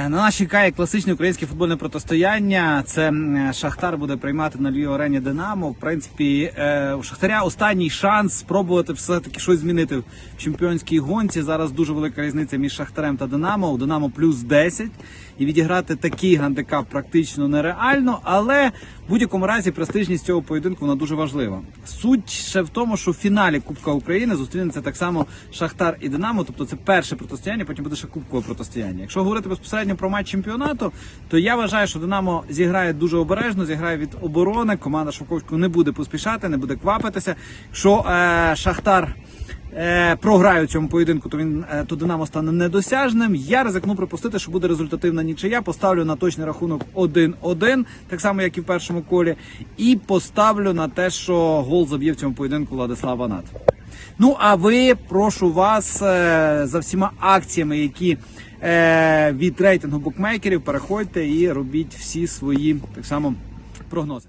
На нас чекає класичне українське футбольне протистояння. Це Шахтар буде приймати на Львів арені Динамо. В принципі, е, у Шахтаря останній шанс спробувати все таки щось змінити в чемпіонській гонці. Зараз дуже велика різниця між Шахтарем та Динамо. У Динамо плюс 10. І відіграти такий гандикап практично нереально, але в будь-якому разі престижність цього поєдинку вона дуже важлива. Суть ще в тому, що в фіналі Кубка України зустрінеться так само Шахтар і Динамо. Тобто це перше протистояння, потім буде ще кубкове протистояння. Якщо говорити безпосередньо про матч чемпіонату, то я вважаю, що Динамо зіграє дуже обережно, зіграє від оборони. Команда Шовковського не буде поспішати, не буде квапитися. Якщо е, Шахтар е, програє у цьому поєдинку, то він е, то Динамо стане недосяжним. Я ризикну припустити, що буде результативна нічия. Поставлю на точний рахунок 1-1, так само як і в першому колі, і поставлю на те, що гол заб'є в цьому поєдинку Владислав Ванат. Ну а ви прошу вас е, за всіма акціями, які е, від рейтингу букмекерів, переходьте і робіть всі свої так само прогнози.